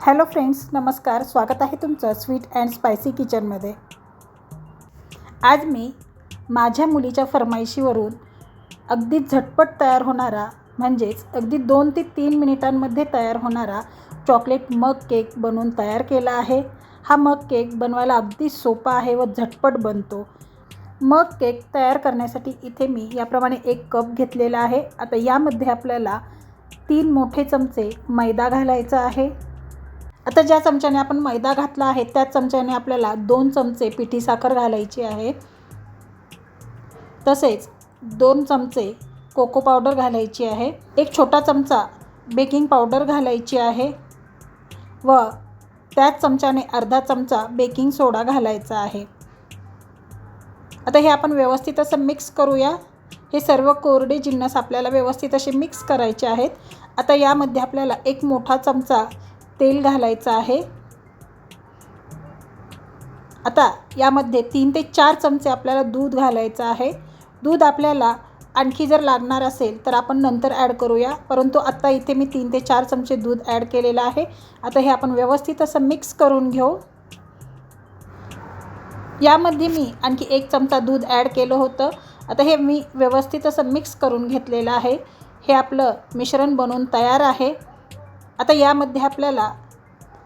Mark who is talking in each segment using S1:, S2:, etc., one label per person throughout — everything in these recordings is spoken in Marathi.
S1: हॅलो फ्रेंड्स नमस्कार. स्वागत आहे तुमचं स्वीट अँड स्पायसी किचनमध्ये. आज मी माझ्या मुलीच्या फरमाईशीवरून अगदी झटपट तयार होणारा म्हणजेच अगदी दोन ते तीन मिनिटांमध्ये तयार होणारा चॉकलेट मग केक बनवून तयार केला आहे. हा मग केक बनवायला अगदी सोपा आहे व झटपट बनतो. मग केक तयार करण्यासाठी इथे मी याप्रमाणे एक कप घेतलेला आहे. आता यामध्ये आपल्याला तीन मोठे चमचे मैदा घालायचा आहे. आता ज्या चमच्याने आपण मैदा घातला आहे त्याच चमच्याने आपल्याला दोन चमचे पिठी साखर घालायची आहे. तसेच दोन चमचे कोको पावडर घालायची आहे. एक छोटा चमचा बेकिंग पावडर घालायची आहे व त्याच चमच्याने अर्धा चमचा बेकिंग सोडा घालायचा आहे. आता हे आपण व्यवस्थित असं मिक्स करूया. हे सर्व कोरडे जिन्नस आपल्याला व्यवस्थित असे मिक्स करायचे आहेत. आता यामध्ये आपल्याला एक मोठा चमचा तेल घालायचं आहे. आता यामध्ये तीन ते चार चमचे आपल्याला दूध घालायचं आहे. दूध आपल्याला आणखी जर लागणार असेल तर आपण नंतर ॲड करूया. परंतु आत्ता इथे मी तीन ते चार चमचे दूध ॲड केलेलं आहे. आता हे आपण व्यवस्थित असं मिक्स करून घेऊ. यामध्ये मी आणखी एक चमचा दूध ॲड केलं होतं. आता हे मी व्यवस्थित असं मिक्स करून घेतलेलं आहे. हे आपलं मिश्रण बनवून तयार आहे. आता यामध्ये आपल्याला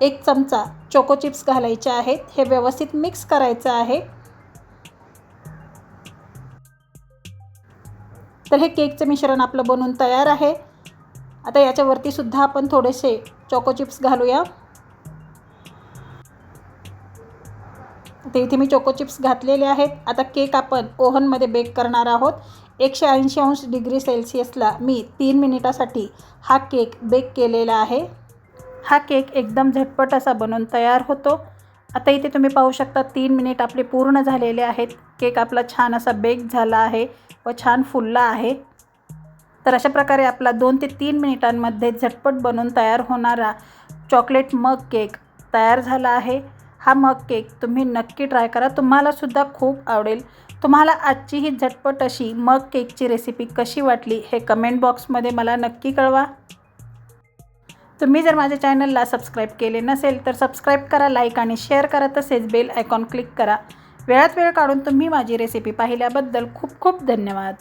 S1: एक चमचा चोको चिप्स घालायचे आहेत. हे व्यवस्थित मिक्स करायचं आहे. तर हे केकचं मिश्रण आपलं बनवून तयार आहे. आता याच्यावरती सुद्धा आपण थोडेसे चोको चिप्स घालूया. ते इथे मी चोको चिप्स घातलेले आहेत. आता केक आपण ओव्हनमध्ये बेक करणार आहोत. एकशे ऐंशी अंश डिग्री सेल्सिअसला मी तीन मिनिटासाठी हा केक बेक केलेला आहे. हा केक एकदम झटपट असा बनवून तयार होतो. आता इथे तुम्ही पाहू शकता तीन मिनिट आपले पूर्ण झालेले आहेत. केक आपला छान असा बेक झाला आहे व छान फुलला आहे. तर अशा प्रकारे आपला दोन ते तीन मिनिटांमध्ये झटपट बनवून तयार होणारा चॉकलेट मग केक तयार झाला आहे. हा मग केक तुम्ही नक्की ट्राय करा. तुम्हालासुद्धा खूप आवडेल. तुम्हाला आजची ही झटपट अशी मग केकची रेसिपी कशी वाटली हे कमेंट बॉक्समध्ये मला नक्की कळवा. तुम्ही जर माझ्या चॅनलला सबस्क्राईब केले नसेल तर सबस्क्राईब करा लाईक आणि शेअर करा. तसेच बेल आयकॉन क्लिक करा. वेळात वेळ काढून तुम्ही माझी रेसिपी पाहिल्याबद्दल खूप खूप धन्यवाद.